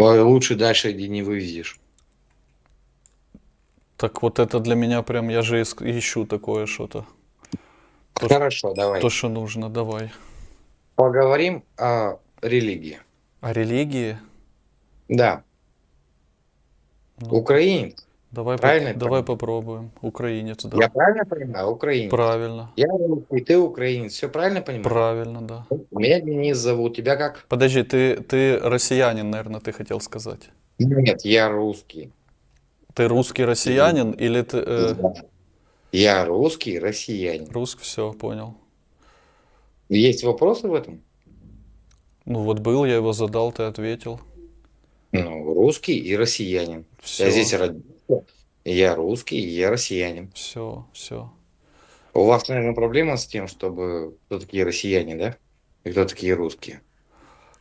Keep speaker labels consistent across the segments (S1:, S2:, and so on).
S1: Ой, Лучше дальше иди не вывезешь.
S2: Так вот это для меня прям, я же ищу такое что-то. То,
S1: Хорошо, давай.
S2: то, что нужно, давай.
S1: Поговорим о религии.
S2: О религии?
S1: Да.
S2: Ну,
S1: Украинец.
S2: Давай,
S1: правильно я
S2: давай попробуем. Украинец, да.
S1: Я правильно понимаю? Украинец.
S2: Правильно.
S1: Я русский, ты украинец. Все правильно понимаю?
S2: Правильно, да.
S1: Меня Денис зовут. Тебя как?
S2: Подожди, ты, ты россиянин, наверное, ты хотел сказать.
S1: Нет, я русский.
S2: Ты русский россиянин или ты... э.
S1: Я русский россиянин.
S2: русский, все, понял.
S1: Есть вопросы в этом?
S2: Ну вот был, я его задал, ты ответил.
S1: Ну, русский и россиянин.
S2: Все,
S1: Я здесь родился. Я русский, я россиянин.
S2: все, все.
S1: У вас, наверное, проблема с тем, чтобы кто такие россияне, да? И кто такие русские?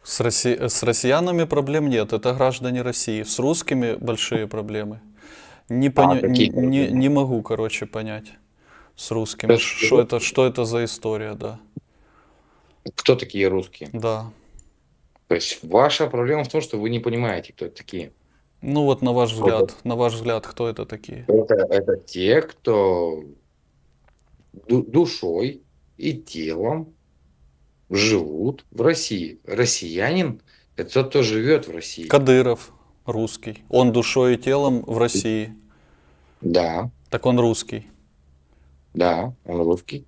S2: С, росси- с россиянами проблем нет, это граждане России. С русскими большие проблемы. Не, поня-
S1: какие
S2: не, не, не могу, короче, понять с русскими, что это, что это за история, да.
S1: Кто такие русские?
S2: Да.
S1: То есть ваша проблема в том, что вы не понимаете, кто это такие.
S2: Ну вот на ваш взгляд, на ваш взгляд, кто это такие?
S1: Это, это те, кто ду- душой и телом живут в России. Россиянин – это тот, кто живет в России.
S2: Кадыров, русский. Он душой и телом в России.
S1: Да,
S2: Так он русский.
S1: да, он русский.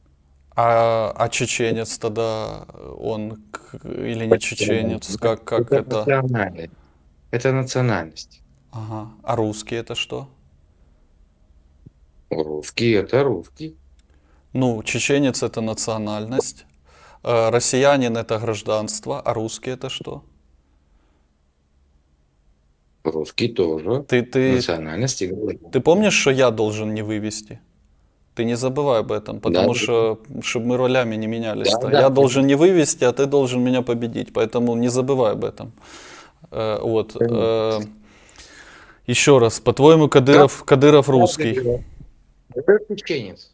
S2: А, а чеченец тогда он или не чеченец? Как, как это?
S1: Это национальность.
S2: Ага. А русский это что?
S1: Русский – это русский.
S2: Ну, чеченец это национальность, э, россиянин это гражданство, а русский это что?
S1: Русский тоже.
S2: Ты, ты,
S1: Национальность и
S2: ты помнишь, что я должен не вывести? Ты не забывай об этом, потому
S1: Да.
S2: что, чтобы мы ролями не менялись.
S1: Да, да.
S2: Я должен не вывести, а ты должен меня победить, поэтому не забывай об этом. Э, вот. э, еще раз, по-твоему, Кадыров, Кадыров русский.
S1: Это чеченец.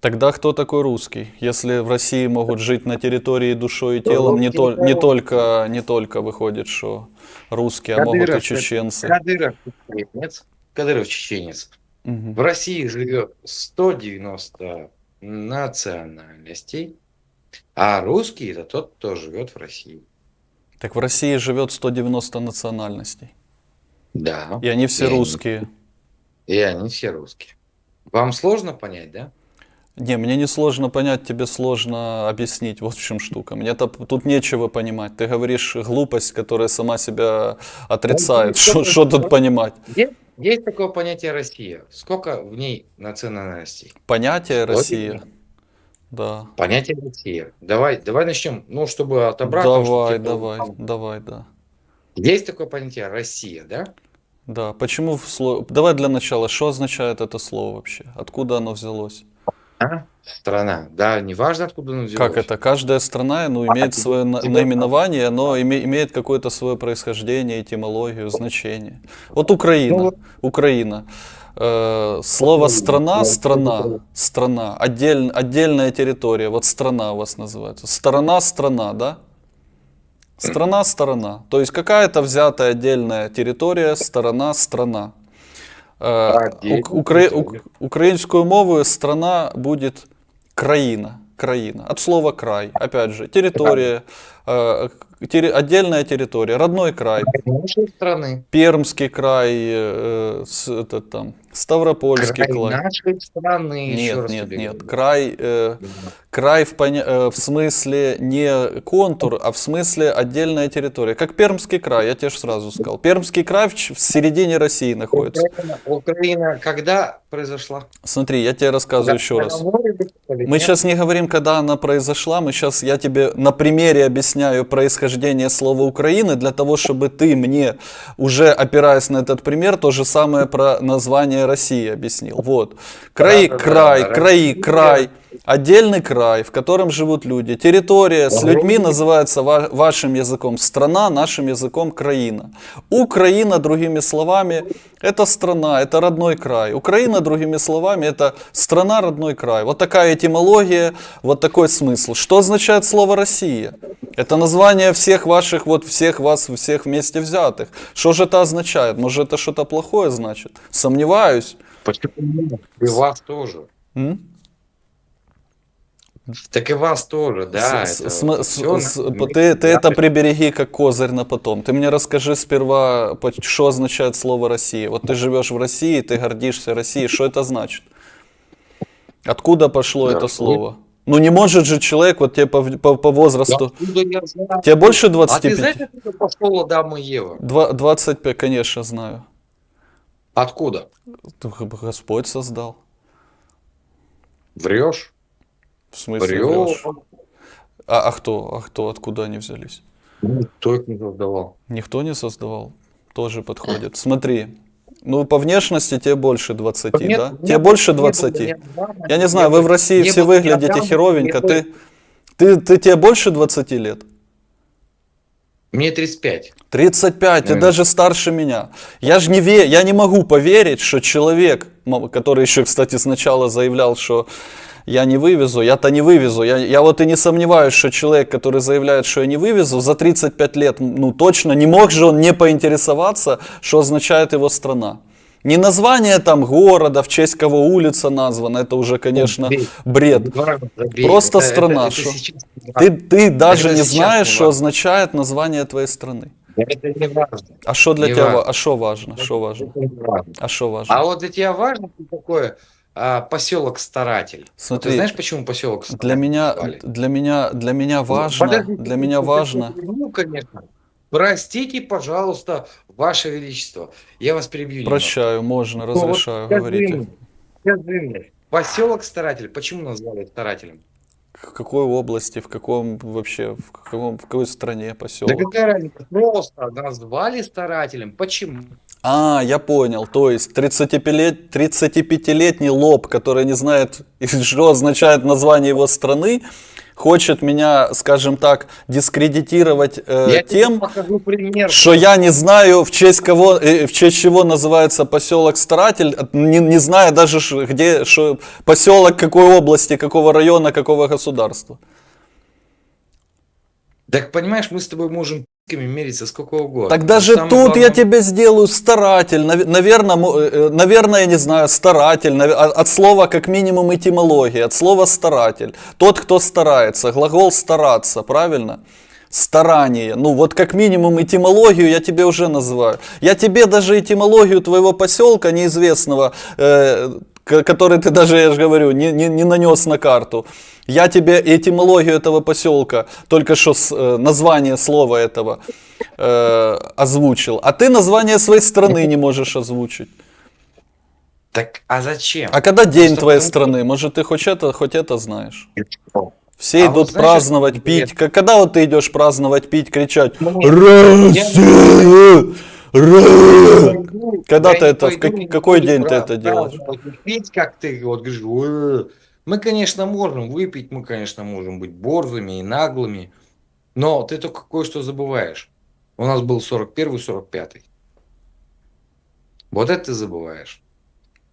S2: Тогда кто такой русский? Если в России могут жить на территории душой и телом, не, то, не, только, не только выходит, что русские, а могут и
S1: Кадыров,
S2: чеченцы.
S1: Кадыров чеченец. Кадыров чеченец.
S2: Мгм.
S1: В России живет 190 национальностей, а русский это тот, кто живет в России.
S2: Так в России живет 190 национальностей.
S1: Да.
S2: И они все
S1: И они-
S2: русские.
S1: И они все русские. Вам сложно понять, да?
S2: Не, мне не сложно понять, тебе сложно объяснить. Вот в чем штука. Мне то- тут нечего понимать. Ты говоришь глупость, которая сама себя отрицает. Что что тут понимать?
S1: Есть, есть такое понятие Россия. Сколько в ней национальностей?
S2: Понятие Россия. Да.
S1: Понятие Россия. Давай, давай начнем, ну, чтобы отобрать. что
S2: Давай,
S1: тебе
S2: давай,
S1: было.
S2: давай, да.
S1: Есть такое понятие Россия, да?
S2: Да, почему в слово... Давай для начала, что означает это слово вообще? Откуда оно взялось?
S1: А? Страна. Да, неважно, откуда оно взялось.
S2: Как это? Каждая страна ну, имеет
S1: это
S2: свое на- наименование, оно име- имеет какое-то свое происхождение, этимологию, значение. Вот Украина.
S1: Ну
S2: Украина. Э, слово страна, страна, страна, отдель- отдельная территория. Вот страна у вас называется. Сторона, страна, да? Страна, сторона. То есть какая-то взятая отдельная территория, сторона, страна. Е,
S1: Отдельная
S2: ук- укра-
S1: территория.
S2: ук- Українською мовою страна будет країна. Країна. От слова край. Опять же, территория, терри- отдельная территория, родной край,
S1: страны.
S2: Пермский край, э, с- этот там, Ставропольский
S1: Край
S2: край.
S1: нашей страны. еще
S2: Нет,
S1: раз
S2: нет,
S1: тебе
S2: нет.
S1: говорю.
S2: Край, э, край в, поня- э, в смысле не контур, а в смысле отдельная территория. Как Пермский край, я тебе ж сразу сказал. Пермский край в, середине России находится.
S1: Украина, Украина когда произошла?
S2: Смотри, я тебе рассказываю еще
S1: На
S2: раз. Мы сейчас не говорим, когда она произошла, мы сейчас, я тебе на примере объясняю происхождение слова Украины, для того, чтобы ты мне, уже опираясь на этот пример, то же самое про название России объяснил. Вот. Краи,
S1: Да-да-да,
S2: край, краи,
S1: Россия.
S2: край. Отдельный край, в котором живут люди. Территория с людьми называется ва- вашим языком страна, нашим языком краина. Украина, другими словами, это страна, это родной край. Украина, другими словами, это страна, родной край. Вот такая этимология, вот такой смысл. Что означает слово Россия? Это название всех ваших, вот всех вас, всех вместе взятых. Что же это означает? Может это что-то плохое значит? Сомневаюсь.
S1: Почему? И вас тоже.
S2: М?
S1: Так и вас тоже, да.
S2: С-
S1: это
S2: см-
S1: всё
S2: с-
S1: на-
S2: ты, ты это прибереги как козырь на потом. Ты мне расскажи сперва, что означает слово Россия. Вот ты живешь в России, ты гордишься Россией, что это значит? Откуда пошло
S1: Да,
S2: это слово? Ну не может же человек, вот тебе по, по, по
S1: Да
S2: возрасту,
S1: я знаю?
S2: тебе больше
S1: А ты
S2: 25?
S1: знаешь, откуда пошел Адам и Ева?
S2: Два- 25, конечно, знаю.
S1: Откуда?
S2: Господь создал.
S1: Врешь?
S2: В смысле
S1: врешь?
S2: А, а кто? А кто? Откуда они взялись?
S1: Никто их не создавал.
S2: Никто не создавал. Тоже подходит. Смотри. Ну, по внешности тебе больше 20,
S1: Нет,
S2: да?
S1: нет,
S2: тебе больше
S1: не было
S2: 20.
S1: ни Адама,
S2: Я не знаю, вы в России все выглядите херовенько. Ты, ты, ты тебе больше 20 лет?
S1: Мне 35.
S2: 35, ты
S1: Ну.
S2: даже старше меня. Я же не, ве- я не могу поверить, что человек, который еще, кстати, сначала заявлял, что я не вывезу, я-то не вывезу. Я, я вот и не сомневаюсь, что человек, который заявляет, что я не вывезу, за 35 лет, ну точно, не мог же он не поинтересоваться, что означает его страна. Не название там города, в честь кого улица названа, это уже, конечно,
S1: Забей.
S2: бред.
S1: Забей.
S2: Просто
S1: Это-
S2: страна,
S1: это- это
S2: шо?
S1: сейчас
S2: Ты, ты даже
S1: Это
S2: не знаешь,
S1: не
S2: что означает название твоей страны.
S1: Это не важно.
S2: А что для
S1: Не
S2: тебя,
S1: важно.
S2: ва- а что важно, что важно?
S1: Это важно.
S2: А что важно?
S1: А вот для тебя важно такое а, поселок Старатель? Вот
S2: Смотри,
S1: Ты знаешь, почему поселок Старатель?
S2: Для меня,
S1: назвали?
S2: для меня, для меня важно,
S1: Подождите,
S2: для меня важно.
S1: Ну, конечно. Простите, пожалуйста, Ваше Величество. Я вас перебью. немного.
S2: Прощаю, можно,
S1: Ну, вот
S2: разрешаю, говорите.
S1: мне, скажи мне, Поселок Старатель, почему назвали Старателем?
S2: В какой области, в каком вообще, в, каком, в какой стране
S1: Да
S2: поселок?
S1: какая разница? Просто назвали Старателем. Почему?
S2: А, я понял, то есть 35-лет 35-летний лоб, который не знает, что означает название его страны, хочет меня, скажем так, дискредитировать э,
S1: Я
S2: тем, что я не знаю, в честь кого, э, в честь чего называется поселок Старатель, не, не зная даже, где шо, поселок какой области, какого района, какого государства.
S1: Так понимаешь, мы с тобой можем мериться сколько угодно.
S2: Так даже тут я
S1: главное-
S2: тебе сделаю старатель, наверное, наверное, я не знаю, старатель, нав- от слова как минимум этимология, от слова старатель, тот, кто старается, глагол стараться, правильно? Старание, ну вот как минимум этимологию я тебе уже называю. Я тебе даже этимологию твоего поселка неизвестного, э, который ты даже, я же говорю, не, не, не нанес на карту. Я тебе этимологию этого поселка, только что с, э, название слова этого э, озвучил, а ты название своей страны не можешь озвучить.
S1: Так, а зачем?
S2: А когда день
S1: Просто
S2: твоей страны? Может, ты хоть это, хоть это знаешь? Все
S1: А
S2: идут
S1: вот знаешь,
S2: праздновать, пить. К- Когда вот ты идешь праздновать, пить, кричать
S1: Ну,
S2: «Россия! Ра!» Когда ты это, в какой день ты это делаешь?
S1: Пить, как ты вот говоришь, мы, конечно, можем выпить, мы, конечно, можем быть борзыми и наглыми, но ты только кое-что забываешь. У нас был 41-45. Вот это ты забываешь.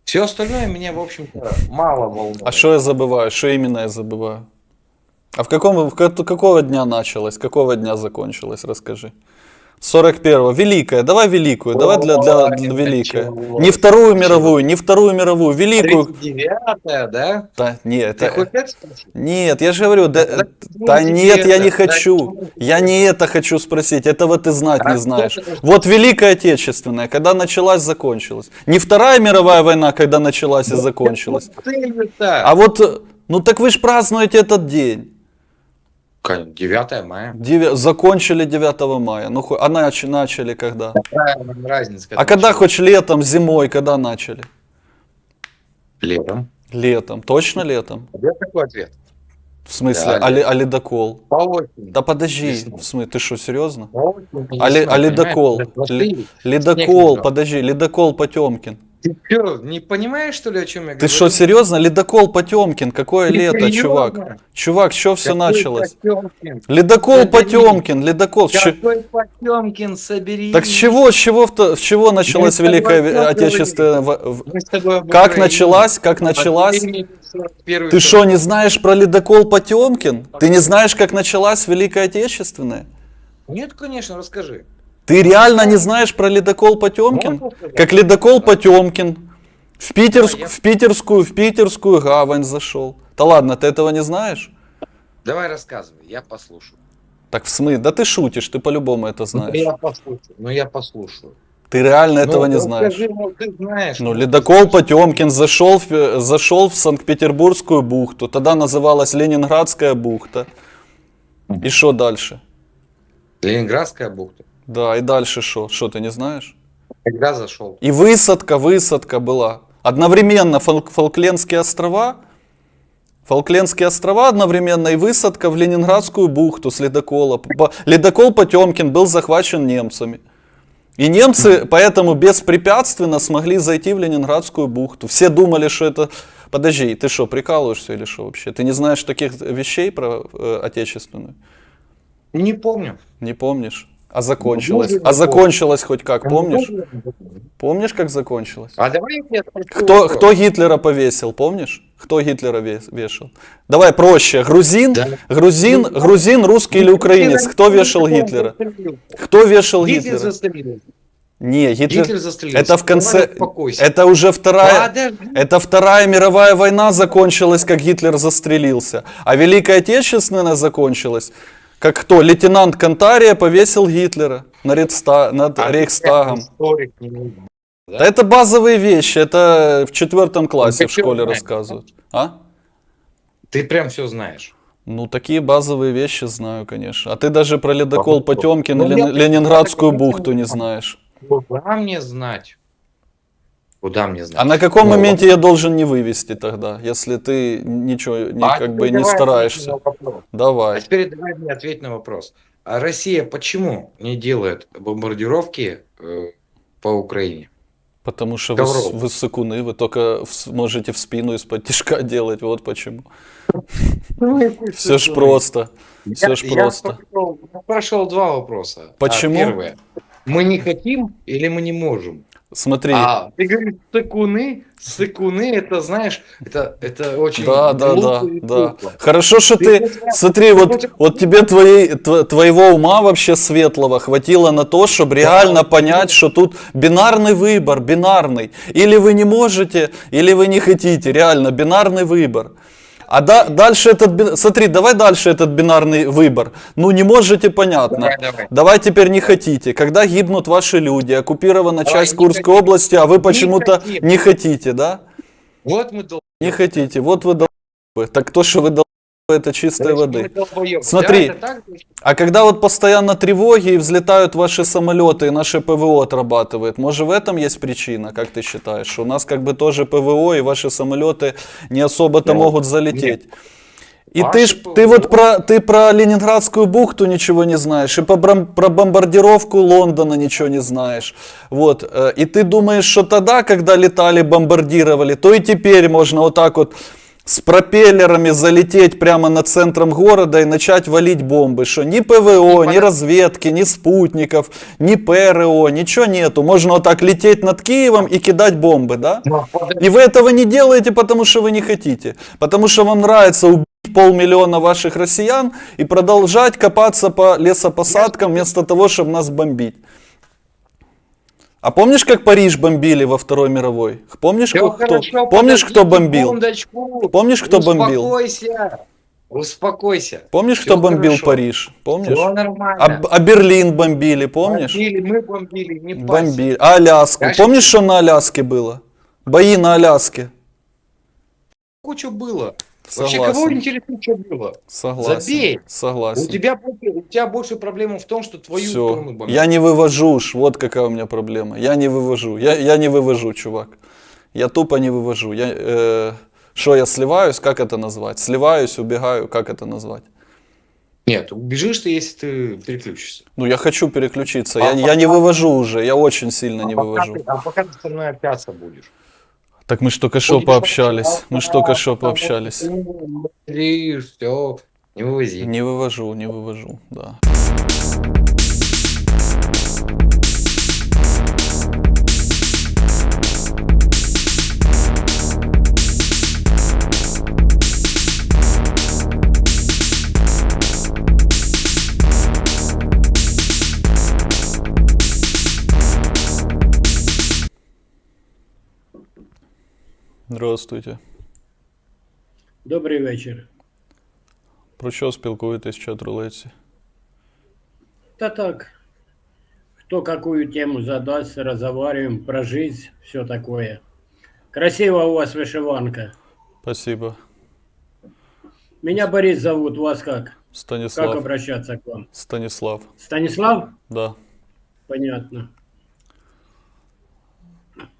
S1: Все остальное меня, в общем-то, мало волнует.
S2: А что я забываю? Что именно я забываю? А в каком, в ка- какого дня началось, какого дня закончилось, расскажи. 41-го, великая, давай великую, давай для, для, для великой. Не вторую мировую, не вторую мировую, великую.
S1: 39 да?
S2: Да, нет,
S1: Ты
S2: это-
S1: хоть это спросить?
S2: нет, я же говорю, да,
S1: Да
S2: да
S1: ну
S2: нет, я не
S1: это, да
S2: хочу.
S1: чего
S2: Я не это хочу спросить, этого ты знать
S1: А
S2: не знаешь. Вот Великая Отечественная, когда началась, закончилась. Не Вторая мировая война, когда началась и закончилась.
S1: Ты не так.
S2: А вот, ну так вы же празднуете этот день.
S1: Кон- 9 мая.
S2: Девя- Закончили 9 мая. Ну, а нач- начали когда?
S1: Какая разница?
S2: А когда хоть летом, зимой, когда начали?
S1: Летом.
S2: Летом. Точно летом?
S1: У тебя какой ответ?
S2: В смысле,
S1: Да,
S2: а,
S1: летом.
S2: а ледокол?
S1: По осени.
S2: Да подожди, в смысле, ты что, серьезно?
S1: По осени,
S2: А,
S1: весной,
S2: а ледокол? Ледокол, подожди, ледокол Потемкин.
S1: Ты что, не понимаешь, что ли, о чем я
S2: Ты
S1: говорю?
S2: что, серьезно? Ледокол Потемкин, какое
S1: Ты
S2: лето,
S1: серьезно?
S2: чувак? Чувак, что все
S1: Какой
S2: началось?
S1: Потёмкин?
S2: Ледокол
S1: Соберись.
S2: Потемкин, ледокол.
S1: Какой Потемкин, соберись.
S2: Так с чего, с чего, с чего началась Великая Отечественная в- в-
S1: Мы с тобой об
S2: Как началась, как началась?
S1: Последний 41-й
S2: Ты что, не знаешь про ледокол Потемкин? Ты не знаешь, как началась Великая Отечественная?
S1: Нет, конечно, расскажи.
S2: Ты реально не знаешь про ледокол Потемкин? Как ледокол Потемкин в, Питерск- в питерскую, в питерскую гавань зашел. Да ладно, ты этого не знаешь?
S1: Давай рассказывай, я послушаю.
S2: Так в смысле? Да ты шутишь, ты по-любому это
S1: Ну,
S2: знаешь.
S1: я послушаю. Ну, я послушаю.
S2: Ты реально этого
S1: Ну,
S2: не
S1: ну,
S2: знаешь.
S1: скажи, ну, ты знаешь.
S2: Ну, ледокол Потемкин зашел в, зашел в Санкт-Петербургскую бухту. Тогда называлась Ленинградская бухта. И что дальше?
S1: Ленинградская бухта.
S2: Да, и дальше что? Что, ты не знаешь?
S1: Когда зашел?
S2: И высадка, высадка была. Одновременно Фолк- Фолклендские острова, Фолклендские острова одновременно и высадка в Ленинградскую бухту с ледокола. Ледокол Потемкин был захвачен немцами. И немцы поэтому беспрепятственно смогли зайти в Ленинградскую бухту. Все думали, что это... Подожди, ты что, прикалываешься или что вообще? Ты не знаешь таких вещей про э, отечественную?
S1: Не помню.
S2: Не помнишь? А закончилось? А закончилось хоть как, помнишь? Помнишь, как закончилось?
S1: А давай
S2: Кто, кто Гитлера повесил, помнишь? Кто Гитлера вес- вешал? Давай проще. Грузин,
S1: Да.
S2: грузин, грузин, русский или украинец? Кто вешал Гитлера? Кто вешал
S1: Гитлер
S2: Гитлера? Не, Гитлер.
S1: Гитлер застрелился.
S2: Это в конце. Это уже вторая.
S1: Подожди.
S2: Это вторая мировая война закончилась, как Гитлер застрелился. А Великая Отечественная закончилась, как кто? Лейтенант Кантария повесил Гитлера над, над
S1: А
S2: Рейхстагом.
S1: историк.
S2: Да это базовые вещи, это в четвертом классе
S1: Ну,
S2: в школе
S1: знаешь.
S2: рассказывают. А?
S1: Ты прям все знаешь.
S2: Ну, такие базовые вещи знаю, конечно. А ты даже про ледокол Потемкин
S1: ну,
S2: или Ленинградскую бухту не знаешь.
S1: Куда мне знать? Куда мне знать?
S2: А на каком
S1: Ну,
S2: моменте я должен не вывести тогда, если ты ничего не,
S1: а
S2: как бы не
S1: давай
S2: стараешься?
S1: вопрос. А
S2: Давай.
S1: теперь давай мне ответь на вопрос. А Россия почему не делает бомбардировки э, по Украине?
S2: Потому что вы,
S1: Ковров.
S2: вы сыкуны, вы только в- можете в спину из-под тишка делать, вот почему. Все ж просто. Все ж
S1: Я-
S2: просто.
S1: Прошел два вопроса. А,
S2: Почему?
S1: первое. Мы не хотим или мы не можем?
S2: Смотри,
S1: А ты говоришь сыкуны, сыкуны, это знаешь, это, это очень
S2: Да, да, да, да. Хорошо, что
S1: Ты
S2: ты, смотри, вот,
S1: хотя-
S2: вот тебе твоей, тв- твоего ума вообще светлого хватило на то, чтобы реально понять, что тут бинарный выбор, бинарный. Или вы не можете, или вы не хотите, реально, бинарный выбор. А да, дальше этот, смотри, давай дальше этот бинарный выбор. Ну не можете, понятно.
S1: Давай, давай.
S2: Давай теперь не хотите. Когда гибнут ваши люди, оккупирована
S1: Давай,
S2: часть
S1: не
S2: Курской
S1: хотим.
S2: области, а вы почему-то
S1: хотим.
S2: не хотите, да?
S1: Вот мы долбоёбы.
S2: Не хотите, вот вы долбоебы. Так то, что вы долбоебы, это чистой
S1: Значит,
S2: воды. Смотри.
S1: Да, так?
S2: А когда вот постоянно тревоги и взлетают ваши самолеты, и наше ПВО отрабатывает, может в этом есть причина, как ты считаешь? У нас как бы тоже ПВО, и ваши самолеты не особо-то
S1: Нет,
S2: могут залететь. И
S1: Ваше
S2: ты, ж,
S1: ПВО.
S2: ты вот про, ты про Ленинградскую бухту ничего не знаешь, и по про бомбардировку Лондона ничего не знаешь. Вот. э, И ты думаешь, что тогда, когда летали, бомбардировали, то и теперь можно вот так вот с пропеллерами залететь прямо над центром города и начать валить бомбы. Что ни ПВО, ни разведки, ни спутников, ни ПРО, ничего нету. Можно вот так лететь над Киевом и кидать бомбы, да?
S1: Ну, подожди.
S2: И вы этого не делаете, потому что вы не хотите. Потому что вам нравится убить полмиллиона ваших россиян и продолжать копаться по лесопосадкам вместо того, чтобы нас бомбить. А помнишь, как Париж бомбили во Второй мировой? Помнишь,
S1: Всё
S2: кто,
S1: хорошо,
S2: помнишь, кто бомбил?
S1: секундочку.
S2: Помнишь, кто бомбил?
S1: Успокойся. Успокойся.
S2: Помнишь,
S1: Всё
S2: кто бомбил
S1: хорошо.
S2: Париж? Помнишь?
S1: Всё нормально.
S2: А, а Берлин бомбили, помнишь?
S1: Бомбили, мы бомбили, не.
S2: Бомбили. А Аляску?
S1: Дальше.
S2: Помнишь, что на Аляске было? Бои на Аляске.
S1: Кучу было. Вообще,
S2: Согласен.
S1: кого интересует, что было?
S2: Согласен.
S1: Забей.
S2: Согласен.
S1: У тебя, у тебя больше проблема в том, что твою
S2: Все.
S1: сторону бомбят.
S2: Я не вывожу, ж, вот какая у меня проблема. Я не вывожу. Я, я не вывожу, чувак. Я тупо не вывожу. Я, э, что я сливаюсь, как это назвать? Сливаюсь, убегаю, как это назвать?
S1: Нет, убежишь ты, если ты переключишься.
S2: Ну, я хочу переключиться.
S1: А
S2: Я, я не вывожу уже, я очень сильно не
S1: а, пока
S2: вывожу.
S1: ты, а пока ты со мной общаться будешь.
S2: Так мы ж только что пообщались. Мы ж только что пообщались.
S1: все, не вывози.
S2: Не вывожу, не вывожу, да. Здравствуйте.
S3: Добрий вечір.
S2: Про що спілкуєтесь в чат-рулетці?
S3: Та так, кто какую тему задаст, разговариваем про жизнь, все такое. Красиво у вас вышиванка.
S2: Спасибо.
S3: Меня Борис зовут, вас как? Как
S2: Станислав.
S3: обращаться к вам?
S2: Станислав.
S3: Станислав?
S2: Да.
S3: Понятно.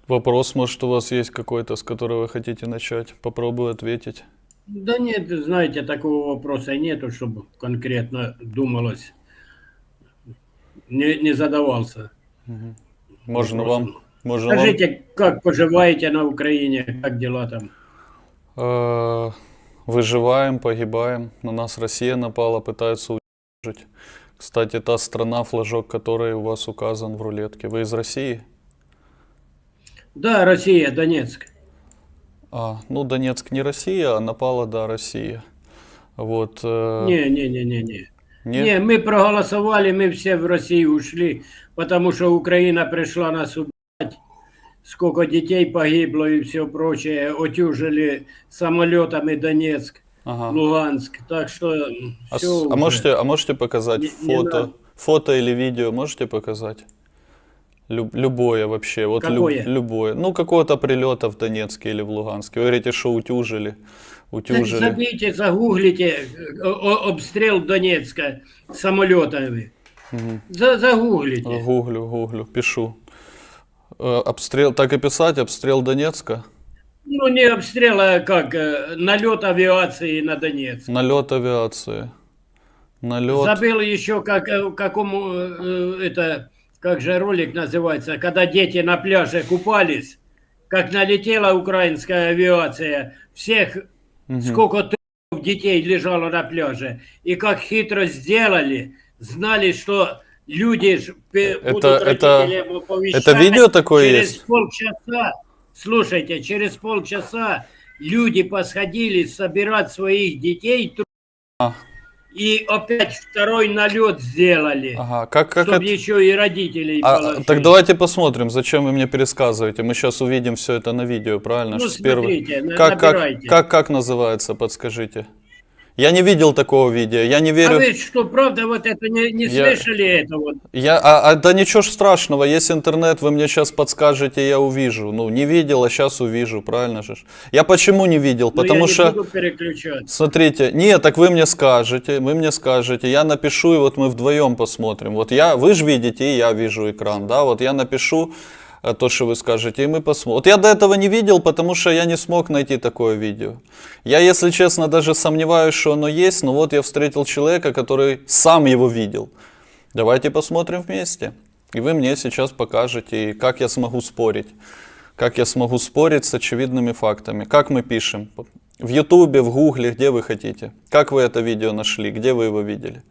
S2: Вопрос, может, у вас есть какой-то, с которого вы хотите начать? Попробую ответить.
S3: Да нет, знаете, такого вопроса нету, чтобы конкретно думалось. Не, не задавался.
S2: Можно
S3: вопросом.
S2: вам? Можно вам?
S3: Скажите, как поживаете на Украине, как дела там?
S2: Э, Выживаем, погибаем. На нас Россия напала, пытаются уничтожить. Кстати, та страна, флажок которой у вас указан в рулетке. Вы из России?
S3: Да, Россия, Донецк.
S2: А, ну, Донецк не Россия, а напала, да, Россия. Вот. э,
S3: Не, не, не, не, не.
S2: не?
S3: Не, мы проголосовали, мы все в Россию ушли, потому что Украина пришла нас убивать. Сколько детей погибло и все прочее. Отюжили самолетами Донецк,
S2: Ага.
S3: Луганск. Так что
S2: А,
S3: все
S2: а можете, а можете показать
S3: Не- не
S2: фото,
S3: надо.
S2: фото или видео можете показать? Люб- любое вообще, вот люб-
S3: Какое?
S2: любое. Ну, какого-то прилета в Донецке или в Луганске. Вы говорите, что утюжили, утюжили.
S3: Забейте, загуглите обстрел Донецка самолетами.
S2: Мгм.
S3: За, загуглите.
S2: Гуглю, гуглю, пишу. Э, обстрел, так и писать, обстрел Донецка,
S3: Ну, не обстрел, а как э, налет авиации на Донецк.
S2: налет авиации, налет.
S3: Забыл еще, как, э, какому это, как же ролик называется, когда дети на пляже купались, как налетела украинская авиация, всех,
S2: Мгм.
S3: сколько трупов детей лежало на пляже, и как хитро сделали, знали, что люди ж пе-
S2: Это-
S3: будут
S2: это-
S3: родителям оповещать.
S2: Это видео такое
S3: через
S2: есть?
S3: полчаса, слушайте, через полчаса люди посходили собирать своих детей,
S2: А.
S3: и опять второй налет сделали,
S2: Ага, как, как
S3: чтобы
S2: это?
S3: еще и родителей
S2: А,
S3: положили.
S2: так давайте посмотрим, зачем вы мне пересказываете. Мы сейчас увидим все это на видео, правильно?
S3: Ну,
S2: первой-
S3: смотрите, на-
S2: как, как, как, как называется, подскажите. Я не видел такого видео, я не
S3: А
S2: верю.
S3: вы что, правда, вот это не, не
S2: Я-
S3: слышали этого?
S2: Я, а, а да ничего ж страшного, есть интернет, вы мне сейчас подскажете, я увижу. Ну, не видел, а сейчас увижу, правильно же? Я почему не видел?
S3: Но
S2: Потому
S3: Ну, я
S2: что...
S3: не буду переключаться.
S2: Смотрите, нет, так вы мне скажете, вы мне скажете, я напишу, и вот мы вдвоем посмотрим. Вот я, вы же видите, и я вижу экран, да, вот я напишу то, что вы скажете, и мы посмотрим. Вот я до этого не видел, потому что я не смог найти такое видео. Я, если честно, даже сомневаюсь, что оно есть, но вот я встретил человека, который сам его видел. Давайте посмотрим вместе. И вы мне сейчас покажете, как я смогу спорить. Как я смогу спорить с очевидными фактами. Как мы пишем? В Ютубе, в Гугле, где вы хотите. Как вы это видео нашли? Где вы его видели?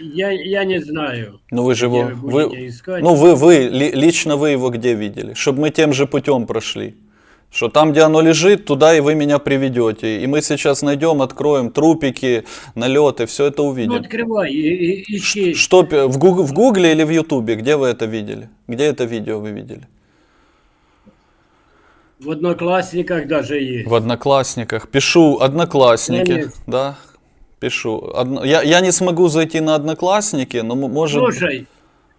S3: Я, я не знаю.
S2: Ну вы же его...
S3: вы искать?
S2: ну вы, вы, ли- лично вы его где видели? Чтобы мы тем же путем прошли. Что там, где оно лежит, туда и вы меня приведете. И мы сейчас найдем, откроем трупики, налеты, все это
S3: Ну,
S2: увидим.
S3: открывай и, и- ищи.
S2: Что, в, Гуг- в Гугле или в Ютубе? Где вы это видели? Где это видео вы видели?
S3: В Одноклассниках даже есть.
S2: В Одноклассниках. Пишу Одноклассники. Да, пишу. Одно- Я, я не смогу зайти на Одноклассники, но м- может...
S3: Слушай,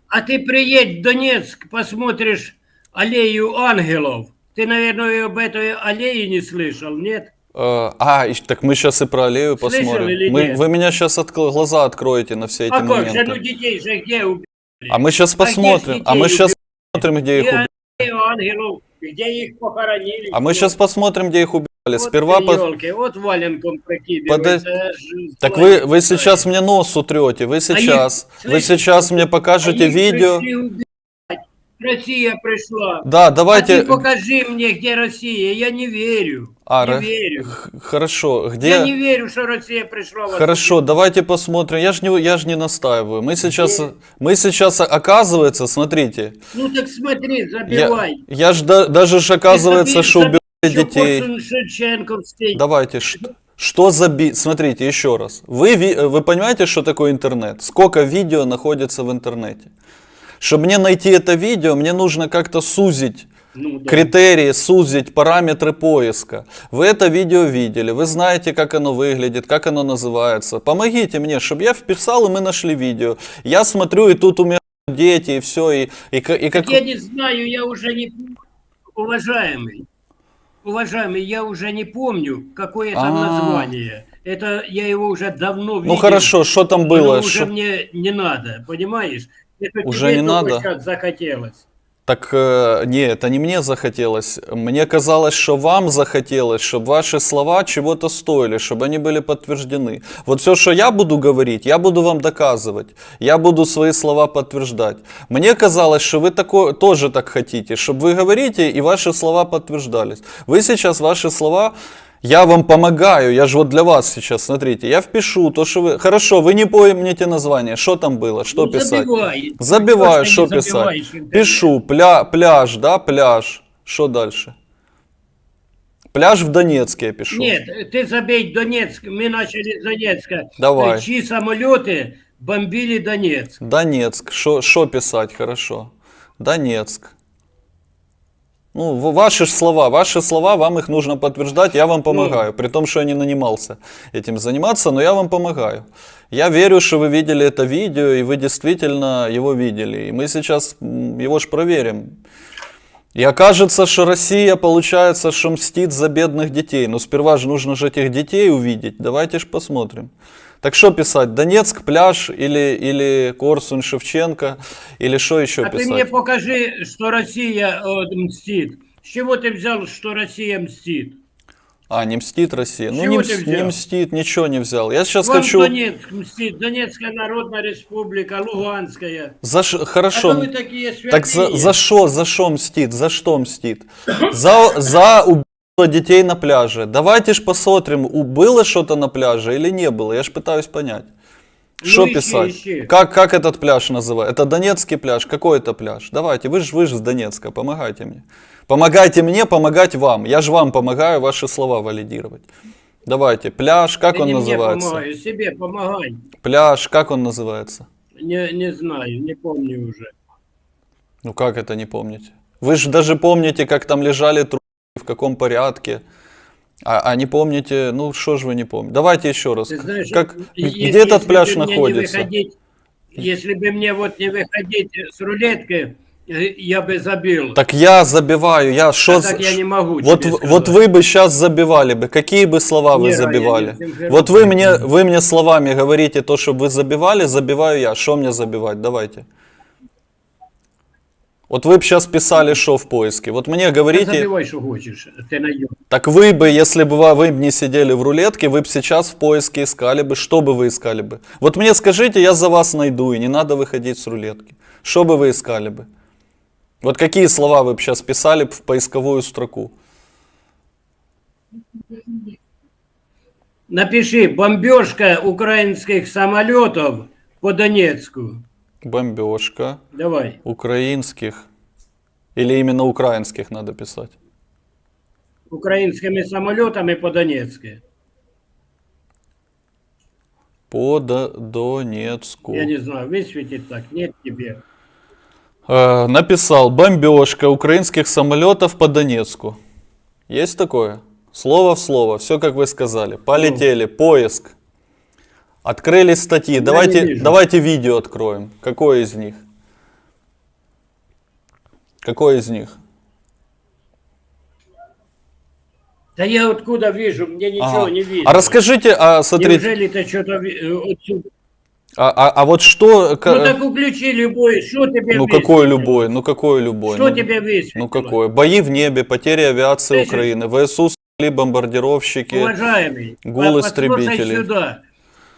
S3: а ты приедь в Донецк, посмотришь аллею ангелов. Ты, наверное, об этой аллее не слышал, нет?
S2: Э, а, и- так мы сейчас и про аллею
S3: Слышал
S2: посмотрим.
S3: или
S2: Мы-
S3: нет?
S2: вы меня сейчас глаза откроете на все эти
S3: а как
S2: моменты.
S3: же, ну детей же где убили?
S2: А мы сейчас
S3: А где ж
S2: посмотрим. А мы
S3: детей
S2: сейчас посмотрим, где их убили.
S3: аллею ангелов, где их похоронили.
S2: А мы сейчас посмотрим, где их убили.
S3: Вот
S2: Сперва по-
S3: вот валенком.
S2: Подо-
S3: аж
S2: Так вы, вы сейчас мне нос утрете, вы сейчас, вы
S3: слышишь,
S2: сейчас мне покажете
S3: их
S2: видео.
S3: пришли убивать. Россия пришла.
S2: Да,
S3: А
S2: давайте.
S3: ты покажи мне, где Россия. Я не верю.
S2: А,
S3: не
S2: ра-
S3: верю.
S2: Х- Хорошо,
S3: Я
S2: где?
S3: не верю, что Россия пришла. вас
S2: Хорошо, давайте посмотрим. Я же не, я ж не настаиваю. Мы сейчас, мы сейчас, оказывается, смотрите,
S3: убивать. Ну так смотри,
S2: я,
S3: забивай.
S2: я ж да- даже ж оказывается, что убивали
S3: Еще
S2: детей.
S3: Шевченковский.
S2: Давайте, ш- что за би... Смотрите, еще раз. Вы, ви- вы понимаете, что такое интернет? Сколько видео находится в интернете? Чтобы мне найти это видео, мне нужно как-то сузить
S3: Ну, да.
S2: критерии, сузить параметры поиска. Вы это видео видели, вы знаете, как оно выглядит, как оно называется. Помогите мне, чтобы я вписал, и мы нашли видео. Я смотрю, и тут умирают дети, и все, и, и, и как...
S3: Я не знаю, я уже не. Уважаемый, уважаемый, я уже не помню, какое там
S2: А.
S3: название. Это я его уже давно видел.
S2: Ну хорошо, что там
S3: Оно
S2: было?
S3: уже
S2: Шо-
S3: мне не надо, понимаешь? Это
S2: Уже
S3: тебе
S2: не
S3: только
S2: надо?
S3: сейчас захотелось.
S2: Так э, не, это не мне захотелось. Мне казалось, что вам захотелось, чтобы ваши слова чего-то стоили, чтобы они были подтверждены. Вот все, что я буду говорить, я буду вам доказывать. Я буду свои слова подтверждать. Мне казалось, что вы такое, тоже так хотите, чтобы вы говорите и ваши слова подтверждались. Вы сейчас ваши слова я вам помогаю, я же вот для вас сейчас, смотрите, я впишу то, что вы... Хорошо, вы не помните название, что там было, что
S3: Ну,
S2: писать?
S3: забивай.
S2: Забиваю,
S3: Что
S2: писать? Пишу, пля, пляж, да, пляж. Что дальше? Пляж в Донецке я пишу.
S3: Нет, ты забей Донецк. Мы начали с Донецка.
S2: Давай.
S3: Э, Чьи самолеты бомбили Донецк?
S2: Донецк. Что писать хорошо? Донецк. Ну, ваши ж слова, ваши слова, вам их нужно подтверждать, я вам помогаю. При том, что я не нанимался этим заниматься, но я вам помогаю. Я верю, что вы видели это видео, и вы действительно его видели. И мы сейчас его ж проверим. И окажется, что Россия, получается, что мстит за бедных детей. Но сперва же нужно же этих детей увидеть. Давайте ж посмотрим. Так что писать? Донецк, пляж или, или Корсунь, Шевченко? Или что еще
S3: А ты
S2: писать?
S3: мне покажи, что Россия э, мстит. С чего ты взял, что Россия мстит?
S2: А, не мстит Россия. Ну,
S3: Чего
S2: не,
S3: ты
S2: мс- не
S3: взял?
S2: мстит, ничего не взял. Я сейчас
S3: Вам
S2: хочу...
S3: Донецк мстит, Донецкая Народная Республика, Луганская.
S2: За ш-
S3: А
S2: Хорошо.
S3: то вы такие святые.
S2: Так за, за что, за мстит? За что мстит? За, за убийство детей на пляже. Давайте ж посмотрим, у- было что-то на пляже или не было. Я ж пытаюсь понять.
S3: Ну,
S2: Что
S3: ищи,
S2: писать?
S3: ищи.
S2: Как, как этот пляж называется? Это Донецкий пляж? Какой это пляж? Давайте, вы же вы ж с Донецка, помогайте мне. Помогайте мне, помогать вам. Я же вам помогаю ваши слова валидировать. Давайте, пляж, как
S3: Ты
S2: он
S3: не мне
S2: называется?
S3: помогай, себе помогай.
S2: Пляж, как он называется?
S3: Не, не знаю, не помню уже.
S2: Ну как это не помните? Вы же даже помните, как там лежали трупы, каком порядке. А, а не помните, ну что же вы не помните? Давайте еще раз.
S3: Ты знаешь,
S2: как,
S3: е-
S2: где этот
S3: если
S2: пляж находится?
S3: выходить- если бы мне вот не выходить с рулеткой, э, я бы забил.
S2: Так я забиваю, я что...
S3: А так я не могу
S2: Вот, вот вы бы сейчас забивали бы, какие бы слова вы
S3: Не, Ра, я
S2: забивали?
S3: не.
S2: Вот вы мне, вы мне словами говорите то, чтобы вы забивали, забиваю я. Что мне забивать? Давайте. Вот вы бы сейчас писали, что в поиске. Вот мне говорите...
S3: забивай, что хочешь, ты найдешь.
S2: Так вы бы, если бы вы, вы не сидели в рулетке, вы бы сейчас в поиске искали бы, что бы вы искали бы? Вот мне скажите, я за вас найду, и не надо выходить с рулетки. Что бы вы искали бы? Вот какие слова вы бы сейчас писали в поисковую строку?
S3: Напиши бомбежка украинских самолетов по Донецку.
S2: Бомбежка
S3: Давай.
S2: украинских. Или именно украинских надо писать?
S3: Украинскими самолетами по Донецку.
S2: По До- Донецку.
S3: Я не знаю, высветит так, нет тебе.
S2: Э, написал бомбежка украинских самолетов по Донецку. Есть такое? Слово в слово, все как вы сказали. Полетели, поиск. Открылись статьи.
S3: не
S2: Давайте, давайте видео откроем. Какое из них? Какое из них?
S3: Да я откуда вижу, мне ничего
S2: Ага.
S3: не видно.
S2: А расскажите, а смотрите,
S3: Неужели ты что-то э, отсюда?
S2: а, а- а вот что,
S3: Ну так включи любой, что тебе
S2: ну
S3: высветило?
S2: какой любой, ну какой любой?
S3: Что
S2: ну,
S3: тебе высветило?
S2: ну какой? Бои в небе, потери авиации
S3: Слышишь?
S2: Украины, ВСУ бомбардировщики.
S3: Уважаемый,
S2: гул истребителей.
S3: сюда.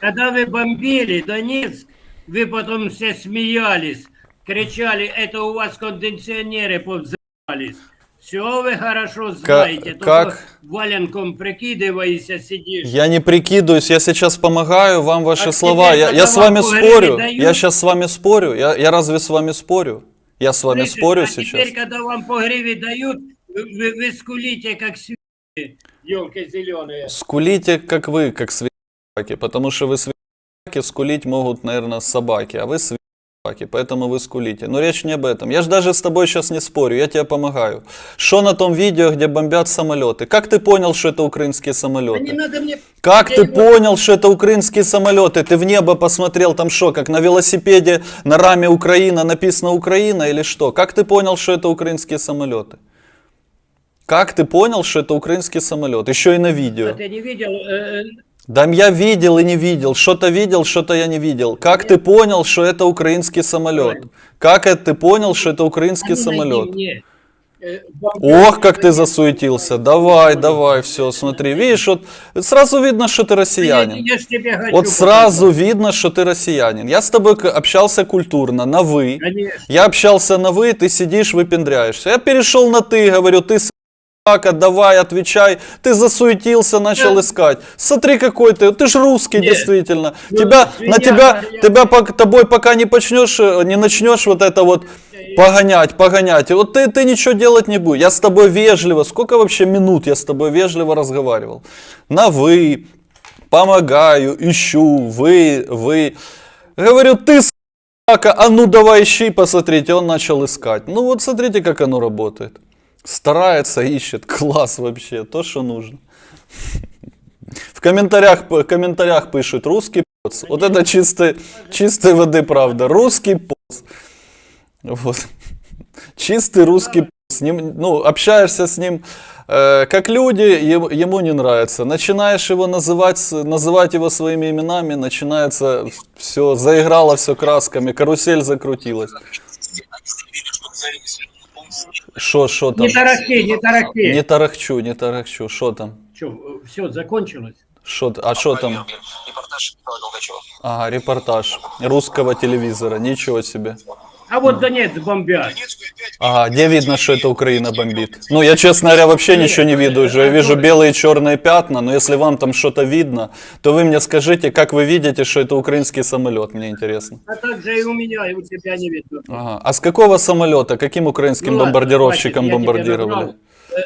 S3: Когда вы бомбили Донецк, вы потом все смеялись, кричали, это у вас кондиционеры повзывались. Все вы хорошо знаете, только
S2: как?
S3: валенком прикидывайся, сидишь.
S2: Я не прикидываюсь, я сейчас помогаю вам ваши
S3: А
S2: слова. Я, я с
S3: вам
S2: вами спорю. Я сейчас с вами спорю. Я, я разве с вами спорю? Я с вами
S3: Слышишь,
S2: спорю
S3: а
S2: сейчас.
S3: теперь, когда вам по гриве дают, вы, вы- вы скулите, как свиньи, елки зеленые.
S2: Скулите, как вы, как свиньи, потому что вы свиньи, скулить могут, наверное, собаки, а вы свиньи, поэтому вы скулите. Но речь не об этом. Я же даже с тобой сейчас не спорю, я тебе помогаю. Что на том видео, где бомбят самолеты? Как ты понял, что это украинские
S3: Да не
S2: самолеты?
S3: надо мне...
S2: Как
S3: Я
S2: ты
S3: его-
S2: понял, что это украинские самолеты? Ты в небо посмотрел, там что, как на велосипеде на раме Украина написано Украина или что? Как ты понял, что это украинские самолеты? Как ты понял, что это украинский самолет? Еще и на видео.
S3: ты не видел? Э, э,
S2: Да я видел и не видел. Что-то видел, что-то я не видел. Как ты понял, что это украинский самолет? Как это ты понял, что это украинский самолет?
S3: э,
S2: Ох, как ты засуетился. Давай, давай, все, смотри. Видишь, вот сразу видно, что ты россиянин. Вот сразу видно, что ты россиянин. Я с тобой общался культурно, на «вы». Я общался на «вы», ты сидишь, выпендряешься. Я перешел на «ты», говорю, ты собака, давай, отвечай. Ты засуетился, начал
S3: Нет.
S2: искать. Смотри, какой ты, ты ж русский,
S3: Нет.
S2: действительно.
S3: Ну,
S2: тебя, на тебя,
S3: я-
S2: тебя, пок- тобой пока не почнешь, э, не начнешь вот это вот погонять, погонять. И вот ты, ты ничего делать не будешь. Я с тобой вежливо, сколько вообще минут я с тобой вежливо разговаривал? На «вы», помогаю, ищу, вы, вы. Говорю, ты собака, а ну давай ищи, посмотрите. Он начал искать. Ну вот смотрите, как оно работает. Старается, ищет, класс вообще, то, что нужно. В комментариях, в комментариях пишут русский поц. Вот это чистой, чистой воды правда. Русский поц. Вот. Чистый русский. С ним, ну, общаешься с ним э, как люди, ему, не нравится. Начинаешь его называть, называть его своими именами, начинается все, заиграло все красками, карусель закрутилась. Шо, шо там?
S3: Не тарахти, не тарахти.
S2: Не тарахчу, не тарахчу. Что там?
S3: Что, все, закончилось?
S2: Шо, а что там?
S4: Репортаж.
S2: Ага, репортаж русского телевизора. Ничего себе.
S3: А вот Донец бомбят.
S2: Ага, где видно, что это Украина бомбит? Ну, я, честно говоря, вообще ничего не виду уже. Я вижу белые и черные пятна, но если вам там что-то видно, то вы мне скажите, как вы видите, что это украинский самолет, мне интересно.
S3: А так же и у меня, и у тебя не видно.
S2: Ага. А с какого самолета, каким украинским
S3: Ну ладно,
S2: бомбардировщиком
S3: хватит, я тебе
S2: бомбардировали?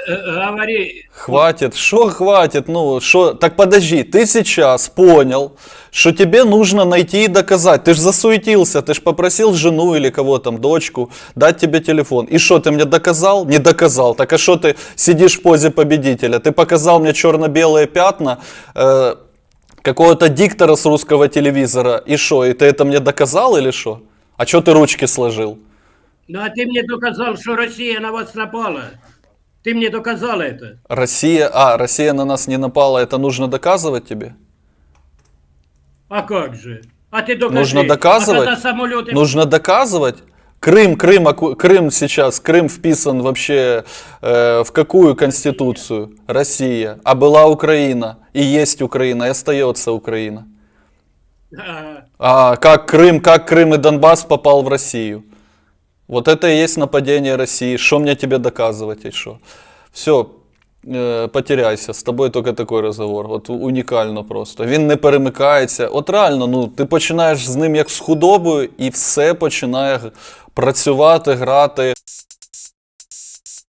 S3: Говори,
S2: Хватит, что хватит, ну, что, так подожди, ты сейчас понял, что тебе нужно найти и доказать, ты ж засуетился, ты ж попросил жену или кого там, дочку, дать тебе телефон, и что, ты мне доказал? Не доказал, так а что ты сидишь в позе победителя, ты показал мне черно-белые пятна, э, какого-то диктора с русского телевизора, и что, и ты это мне доказал или что? А что ты ручки сложил?
S3: ну а ты мне доказал, что Россия на вас напала. Ты мне доказал это.
S2: Россия, а, Россия на нас не напала, это нужно доказывать тебе?
S3: А как же? А ты докажи.
S2: Нужно доказывать?
S3: А когда самолеты...
S2: Нужно доказывать. Крым, Крым, Крым сейчас, Крым вписан вообще э, в какую конституцию? Россия. А была Украина. И есть Украина, и остается Украина.
S3: А,
S2: А как Крым, как Крым и Донбасс попал в Россию? Вот это и есть нападение России. Что мне тебе доказывать что? Все, потеряйся. З тобою тільки такий розговор. От унікально просто. Він не перемикається. От реально, ну ти починаєш з ним як з худобою, і все починає працювати, грати.